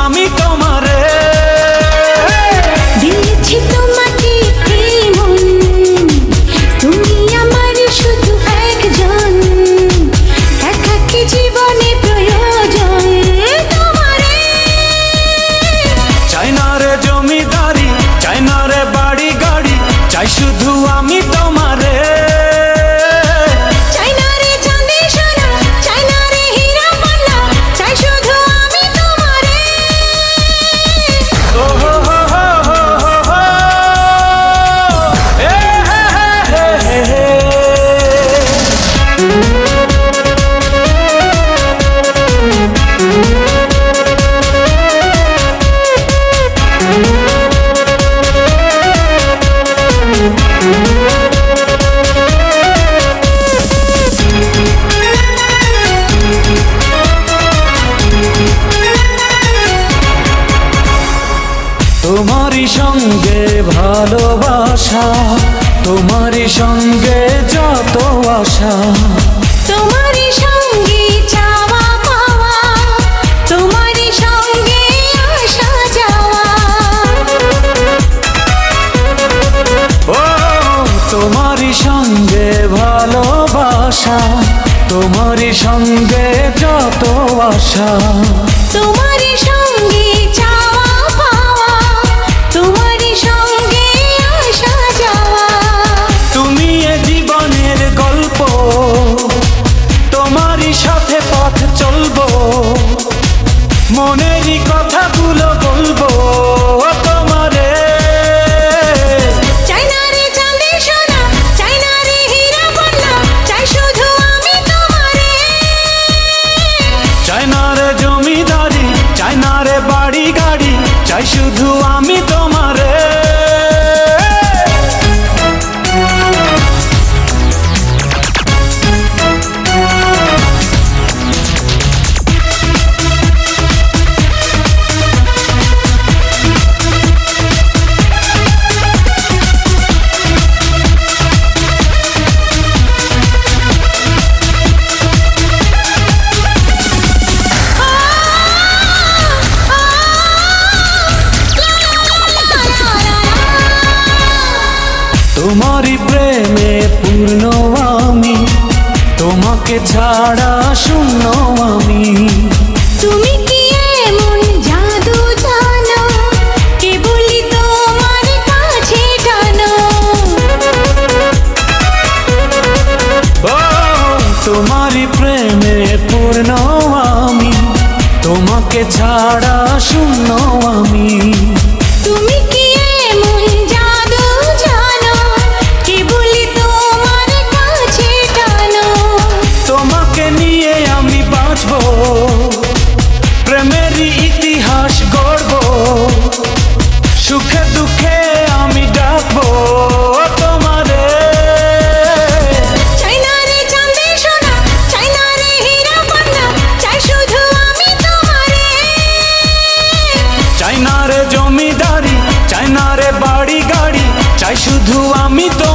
আমি তোমার ভালোবাসা তোমারই সঙ্গে যত আশা। তোমারই সঙ্গে চাওয়া পাওয়া তোমারই সঙ্গে আসা যাওয়া। ও তোমারই সঙ্গে ভালোবাসা তোমারই সঙ্গে যত আশা। তোমারই জীবনের গল্প। তোমারই সাথে পথ চলবো। মনেরই কথাগুলো তোমাকে ছাড়া শূন্য আমি। তুমি কি এমন জাদু জানো? কেবলই তোমার কাছে টানো ও তোমারই প্রেমে পূর্ণ আমি। তোমাকে ছাড়া শূন্য আমি। ইতিহাস গড়ব। সুখে দুঃখে আমি ডাকবো তোমারে। চাই না রে জমিদারি চাই না রে বাড়ি গাড়ি চাই শুধু আমি তোমারে।